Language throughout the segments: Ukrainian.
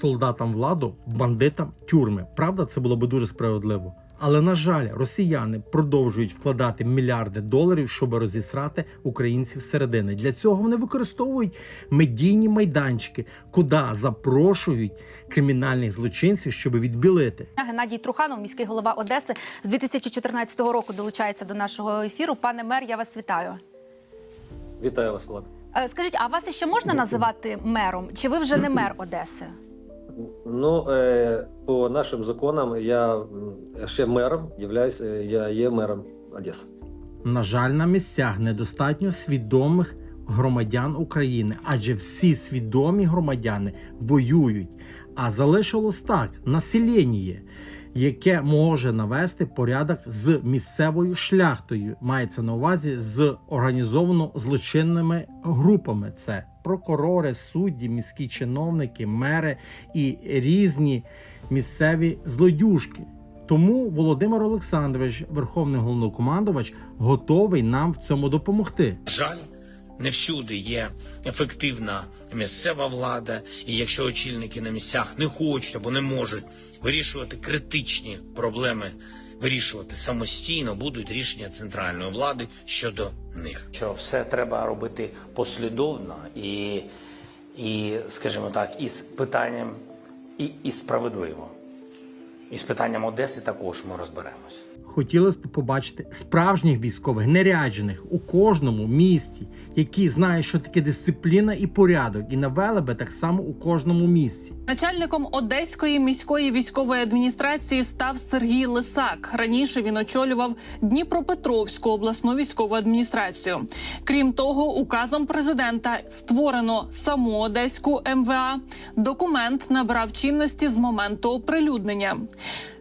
солдатам владу, бандитам тюрми. Правда, це було би дуже справедливо. Але на жаль, росіяни продовжують вкладати мільярди доларів, щоб розісрати українців середини. Для цього вони використовують медійні майданчики, куди запрошують кримінальних злочинців, щоб відбілити. Геннадій Труханов, міський голова Одеси, з 2014 року долучається до нашого ефіру. Пане мер, я вас вітаю. Вітаю вас, Влад. Е, Скажіть, а вас ще можна називати мером? Чи ви вже не мер Одеси? Ну, е, по нашим законам я ще мером, являюсь, е, я є мером Одеси. На жаль, на місцях недостатньо свідомих громадян України, адже всі свідомі громадяни воюють. А залишилось так населення, яке може навести порядок з місцевою шляхтою. Мається на увазі з організовано злочинними групами. Це прокурори, судді, міські чиновники, мери і різні місцеві злодюжки. Тому Володимир Олександрович, Верховний головнокомандувач, готовий нам в цьому допомогти. жаль, не всюди є ефективна місцева влада, і якщо очільники на місцях не хочуть або не можуть вирішувати критичні проблеми, вирішувати самостійно, будуть рішення центральної влади щодо них. що все треба робити послідовно і, і скажімо так, і з питанням, і, і справедливо. І з питанням Одеси також ми розберемось. Хотілося б побачити справжніх військових, неряджених у кожному місті, які знають, що таке дисципліна і порядок, і навели би так само у кожному місті. Начальником Одеської міської військової адміністрації став Сергій Лисак. Раніше він очолював Дніпропетровську обласну військову адміністрацію. Крім того, указом президента створено саму Одеську МВА. Документ набрав чинності з моменту оприлюднення.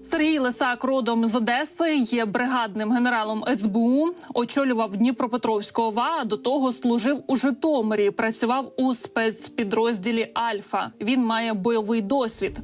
Сергій Лисак родом з Одеси є бригадним генералом СБУ. Очолював Дніпропетровську ОВА. До того служив у Житомирі. Працював у спецпідрозділі Альфа. Він має бойовий досвід.